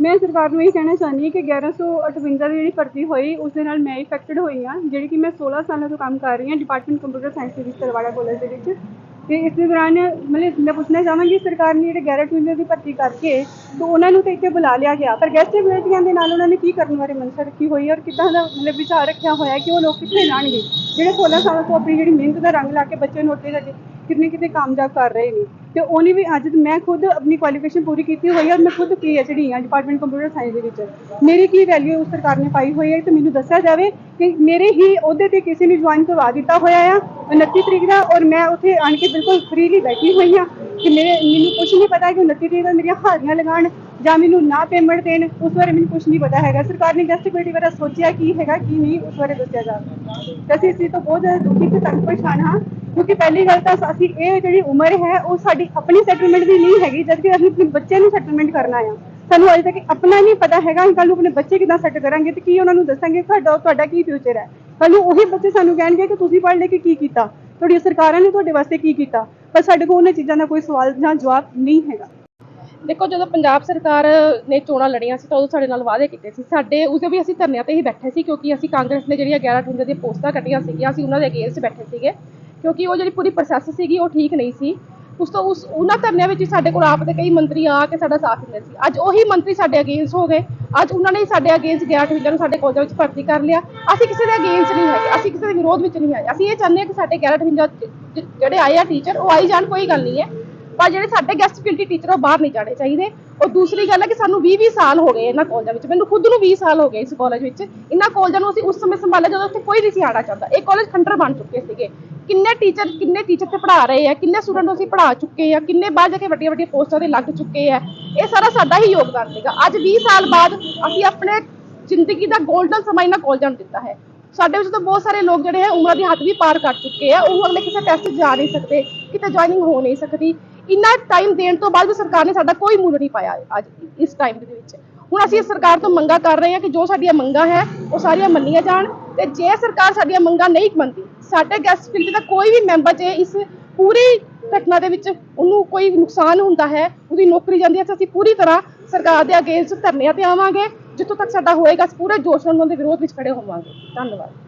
ਮੈਂ ਸਰਕਾਰ ਨੂੰ ਇਹ ਕਹਿਣਾ ਚਾਹੁੰਦੀ ਹਾਂ ਕਿ 1158 ਦੀ ਜਿਹੜੀ ਭਰਤੀ ਹੋਈ, ਉਸ ਦੇ ਨਾਲ ਮੈਂ ਇਫੈਕਟਡ ਹੋਈ ਹਾਂ, ਜਿਹੜੀ ਕਿ ਮੈਂ 16 ਸਾਲਾਂ ਤੋਂ ਕੰਮ ਕਰ ਰਹੀ ਹਾਂ ਡਿਪਾਰਟਮੈਂਟ ਕੰਪਿਊਟਰ ਸਾਇੰਸ ਦੇ ਵਿੱਚ, ਤਲਵਾੜਾ ਕਾਲਜ ਦੇ ਵਿੱਚ। ਤੇ ਇਸ ਦੇ ਦੌਰਾਨ ਮਤਲਬ ਮੈਂ ਪੁੱਛਣਾ ਚਾਹਾਂਗੀ ਸਰਕਾਰ ਨੇ ਜਿਹੜੇ 1158 ਦੀ ਭਰਤੀ ਕਰਕੇ, ਤਾਂ ਉਹਨਾਂ ਨੂੰ ਤਾਂ ਇੱਥੇ ਬੁਲਾ ਲਿਆ ਗਿਆ, ਪਰ ਗੈਸਟ ਐਬਿਲਿਟੀਆਂ ਦੇ ਨਾਲ ਉਹਨਾਂ ਨੇ ਕੀ ਕਰਨ ਬਾਰੇ ਮਨਸ਼ਾ ਰੱਖੀ ਹੋਈ ਔਰ ਕਿੱਦਾਂ ਦਾ ਮਤਲਬ ਵਿਚਾਰ ਰੱਖਿਆ ਹੋਇਆ ਕਿ ਉਹ ਲੋਕ ਕਿੱਥੇ ਜਾਣਗੇ ਜਿਹੜੇ 16 ਸਾਲਾਂ ਤੋਂ ਆਪਣੀ ਜਿਹੜੀ ਮਿਹਨਤ ਦਾ ਰੰਗ ਲਾ ਕੇ ਬੱਚੇ ਨੂੰ ਉੱਤੇ ਜਾ ਕਿੰਨੇ ਕਿਤੇ ਕਾਮਯਾਬ ਕਰ ਰਹੇ ਨੇ। ਤੇ ਉਹਨੇ ਵੀ ਅੱਜ ਮੈਂ ਖੁਦ ਆਪਣੀ ਕੁਆਲੀਫਿਕੇਸ਼ਨ ਪੂਰੀ ਕੀਤੀ ਹੋਈ ਹੈ ਔਰ ਮੈਂ ਖੁਦ ਪੀਐਚਡੀ ਹਾਂ ਡਿਪਾਰਟਮੈਂਟ ਕੰਪਿਊਟਰ ਸਾਇੰਸ ਦੇ ਵਿੱਚ। ਮੇਰੀ ਕੀ ਵੈਲਿਊ ਉਸ ਸਰਕਾਰ ਨੇ ਪਾਈ ਹੋਈ ਹੈ ਤੇ ਮੈਨੂੰ ਦੱਸਿਆ ਜਾਵੇ ਕਿ ਮੇਰੇ ਹੀ ਅਹੁਦੇ ਤੇ ਕਿਸੇ ਨੇ ਜੁਆਇਨ ਕਰਵਾ ਦਿੱਤਾ ਹੋਇਆ ਆ 29 ਤਰੀਕ ਦਾ, ਔਰ ਮੈਂ ਉੱਥੇ ਆਣ ਕੇ ਬਿਲਕੁਲ ਫ੍ਰੀਲੀ ਬੈਠੀ ਹੋਈ ਹਾਂ ਕਿ ਮੇਰੇ ਮੈਨੂੰ ਕੁਝ ਨਹੀਂ ਪਤਾ ਕਿ 29 ਤਰੀਕ ਦਾ ਮੇਰੀਆਂ ਹਾਜ਼ਰੀਆਂ ਲਗਾਉਣ ਜਾਂ ਮੈਨੂੰ ਨਾ ਪੇਮੈਂਟ ਦੇਣ, ਉਸ ਬਾਰੇ ਮੈਨੂੰ ਕੁਝ ਨਹੀਂ ਪਤਾ ਹੈਗਾ। ਸਰਕਾਰ ਨੇ ਜਸਟਿਫਿਕੇਟੀ ਬਾਰੇ ਸੋਚਿਆ ਕੀ ਹੈਗਾ, ਕੀ ਨਹੀਂ, ਉਸ ਬਾਰੇ ਦੱਸਿਆ ਜਾ ਤੇ ਅਸੀਂ ਇਸ ਤੋਂ ਬਹੁਤ ਜ਼ਿਆਦਾ ਦੁਖੀ ਤੇ ਤੰਗ ਪਰੇਸ਼ਾਨ ਹਾਂ ਕਿਉਂਕਿ ਪਹਿਲੀ ਗੱਲ ਤਾਂ ਅਸੀਂ ਇਹ ਜਿਹੜੀ ਉਮਰ ਹੈ, ਉਹ ਸਾਡੀ ਆਪਣੀ ਸੈਟਲਮੈਂਟ ਦੀ ਨਹੀਂ ਹੈਗੀ, ਜਦਕਿ ਅਸੀਂ ਆਪਣੇ ਬੱਚੇ ਨੂੰ ਸੈਟਲਮੈਂਟ ਕਰਨਾ ਆ। ਸਾਨੂੰ ਅਜੇ ਤੱਕ ਆਪਣਾ ਨਹੀਂ ਪਤਾ ਹੈਗਾ ਕੱਲ ਨੂੰ ਆਪਣੇ ਬੱਚੇ ਕਿਦਾਂ ਸੈੱਟ ਕਰਾਂਗੇ ਤੇ ਕੀ ਉਹਨਾਂ ਨੂੰ ਦੱਸਾਂਗੇ, ਤੁਹਾਡਾ ਤੁਹਾਡਾ ਕੀ ਫਿਊਚਰ ਹੈ। ਕੱਲ ਨੂੰ ਉਹੀ ਬੱਚੇ ਸਾਨੂੰ ਕਹਿਣਗੇ ਕਿ ਤੁਸੀਂ ਪੜ੍ਹ ਲੈ ਕੇ ਕੀ ਕੀਤਾ ਤੁਹਾਡੀ ਸਰਕਾਰਾਂ ਨੇ ਤੁਹਾਡੇ ਵਾਸਤੇ ਕੀ ਕੀਤਾ, ਪਰ ਸਾਡੇ ਕੋਲ ਉਹਨਾਂ ਚੀਜ਼ਾਂ ਦਾ ਕੋਈ ਸਵਾਲ ਜਾਂ ਜਵਾਬ ਨਹੀਂ ਹੈਗਾ। ਦੇਖੋ, ਜਦੋਂ ਪੰਜਾਬ ਸਰਕਾਰ ਨੇ ਚੋਣਾਂ ਲੜੀਆਂ ਸੀ ਤਾਂ ਉਦੋਂ ਸਾਡੇ ਨਾਲ ਵਾਅਦੇ ਕੀਤੇ ਸੀ। ਸਾਡੇ ਉਸੇ ਵੀ ਅਸੀਂ ਧਰਨਿਆਂ ਤੇ ਹੀ ਬੈਠੇ ਸੀ, ਕਿਉਂਕਿ ਅਸੀਂ ਕਾਂਗਰਸ ਨੇ ਜਿਹੜੀਆਂ 11 ਅਠਵੰਜਾ ਦੀਆਂ ਪੋਸਟਾਂ ਕੱਟੀਆਂ ਸੀਗੀਆਂ, ਅਸੀਂ ਉਹਨਾਂ ਦੇ ਅਗੇਂਸਟ ਬੈਠੇ ਸੀਗੇ। ਕਿਉਂਕਿ ਉਹ ਜਿਹੜੀ ਪੂਰੀ ਪ੍ਰੋਸੈਸ ਸੀਗੀ, ਉਹ ਠੀਕ ਨਹੀਂ ਸੀ। ਉਸ ਤੋਂ ਉਸ ਉਹਨਾਂ ਧਰਨਿਆਂ ਵਿੱਚ ਹੀ ਸਾਡੇ ਕੋਲ ਆਪ ਦੇ ਕਈ ਮੰਤਰੀ ਆ ਕੇ ਸਾਡਾ ਸਾਥ ਦਿੰਦੇ ਸੀ। ਅੱਜ ਉਹੀ ਮੰਤਰੀ ਸਾਡੇ ਅਗੇਂਸਟ ਹੋ ਗਏ। ਅੱਜ ਉਹਨਾਂ ਨੇ ਸਾਡੇ ਅਗੇਂਸਟ 11 ਅਠਵੰਜਾ ਨੂੰ ਸਾਡੇ ਕਾਲਜ ਵਿੱਚ ਭਰਤੀ ਕਰ ਲਿਆ। ਅਸੀਂ ਕਿਸੇ ਦੇ ਅਗੇਂਸਟ ਨਹੀਂ ਹੈਗੇ। ਅਸੀਂ ਕਿਸੇ ਦੇ ਵਿਰੋਧ ਵਿੱਚ ਨਹੀਂ ਆਏ। ਅਸੀਂ ਇਹ ਚਾਹੁੰਦੇ ਹਾਂ ਕਿ ਸਾਡੇ 11 ਅਠਵੰਜਾ ਜਿਹੜੇ ਆਏ ਆ ਟੀਚਰ ਉਹ ਆਈ ਜਾਣ, ਕੋਈ ਗੱਲ ਨਹੀਂ ਹੈ। ਪਰ ਜਿਹੜੇ ਸਾਡੇ ਗੈਸਟ ਫੈਕਲਟੀ ਟੀਚਰ ਉਹ ਬਾਹਰ ਨਹੀਂ ਜਾਣੇ ਚਾਹੀਦੇ। ਔਰ ਦੂਸਰੀ ਗੱਲ ਹੈ ਕਿ ਸਾਨੂੰ 20 20 ਸਾਲ ਹੋ ਗਏ ਇਹਨਾਂ ਕਾਲਜਾਂ ਵਿੱਚ। ਮੈਨੂੰ ਖੁਦ ਨੂੰ 20 ਸਾਲ ਹੋ ਗਏ ਇਸ ਕਾਲਜ ਵਿੱਚ। ਇਹਨਾਂ ਕਾਲਜਾਂ ਨੂੰ ਅਸੀਂ ਉਸ ਸਮੇਂ ਸੰਭਾਲਿਆ ਜਦੋਂ ਉੱਥੇ ਕੋਈ ਨਹੀਂ ਸੀ ਆਣਾ ਚਾਹੁੰਦਾ। ਇਹ ਕਾਲਜ ਖੰਡਰ ਬਣ ਚੁੱਕੇ ਸੀਗੇ। ਕਿੰਨੇ ਟੀਚਰ ਕਿੰਨੇ ਟੀਚਰ ਤੇ ਪੜ੍ਹਾ ਰਹੇ ਆ, ਕਿੰਨੇ ਸਟੂਡੈਂਟ ਅਸੀਂ ਪੜ੍ਹਾ ਚੁੱਕੇ ਆ, ਕਿੰਨੇ ਬਾਹਰ ਜਾ ਕੇ ਵੱਡੀਆਂ ਵੱਡੀਆਂ ਪੋਸਟਾਂ ਤੇ ਲੱਗ ਚੁੱਕੇ ਆ। ਇਹ ਸਾਰਾ ਸਾਡਾ ਹੀ ਯੋਗਦਾਨ ਸੀਗਾ। ਅੱਜ 20 ਸਾਲ ਬਾਅਦ ਅਸੀਂ ਆਪਣੇ ਜ਼ਿੰਦਗੀ ਦਾ 골ਡਨ ਸਮਾਂ ਇਹਨਾਂ ਕਾਲਜਾਂ ਨੂੰ ਦਿੱਤਾ ਹੈ। ਸਾਡੇ ਵਿੱਚ ਤਾਂ ਬਹੁਤ ਸਾਰੇ ਲੋਕ ਜਿਹੜੇ ਹੈ, ਉਮਰਾਂ ਦੇ ਹੱਦ ਵੀ ਪਾਰ ਕਰ ਚੁੱਕੇ ਆ। ਉਹ ਅਗਲੇ ਕਿਸੇ ਟੈਸਟ ਜਾ ਨਹੀਂ ਸਕਦੇ, ਕਿਤੇ ਜੁਆਇਨਿੰਗ ਹੋ ਨਹੀਂ ਸਕਦੀ। ਇੰਨਾ ਟਾਈਮ ਦੇਣ ਤੋਂ ਬਾਅਦ ਵੀ ਸਰਕਾਰ ਨੇ ਸਾਡਾ ਕੋਈ ਮੁੱਲ ਨਹੀਂ ਪਾਇਆ ਅੱਜ ਇਸ ਟਾਈਮ ਦੇ ਵਿੱਚ। ਹੁਣ ਅਸੀਂ ਸਰਕਾਰ ਤੋਂ ਮੰਗਾ ਕਰ ਰਹੇ ਹਾਂ ਕਿ ਜੋ ਸਾਡੀਆਂ ਮੰਗਾਂ ਹੈ, ਉਹ ਸਾਰੀਆਂ ਮੰਨੀਆਂ ਜਾਣ ਤੇ ਜੇ ਸਰਕਾਰ ਸਾਡੀਆਂ ਮੰਗਾਂ ਨਹੀਂ ਮੰਨਦੀ, ਸਾਡੇ ਗੈਸਟ ਫੀਲਡ ਦਾ ਕੋਈ ਵੀ ਮੈਂਬਰ ਜੇ ਇਸ ਪੂਰੀ ਘਟਨਾ ਦੇ ਵਿੱਚ ਉਹਨੂੰ ਕੋਈ ਨੁਕਸਾਨ ਹੁੰਦਾ ਹੈ, ਉਹਦੀ ਨੌਕਰੀ ਜਾਂਦੀ ਹੈ, ਤਾਂ ਅਸੀਂ ਪੂਰੀ ਤਰ੍ਹਾਂ ਸਰਕਾਰ ਦੇ ਅਗੇਂਸਟ ਧਰਨਿਆਂ ਤੇ ਆਵਾਂਗੇ, ਜਿੱਥੋਂ ਤੱਕ ਸਾਡਾ ਹੋਏਗਾ, ਅਸੀਂ ਪੂਰੇ ਜੋਸ਼ ਨਾਲ ਉਹਨਾਂ ਦੇ ਵਿਰੋਧ ਵਿੱਚ ਖੜੇ ਹੋਵਾਂਗੇ। ਧੰਨਵਾਦ।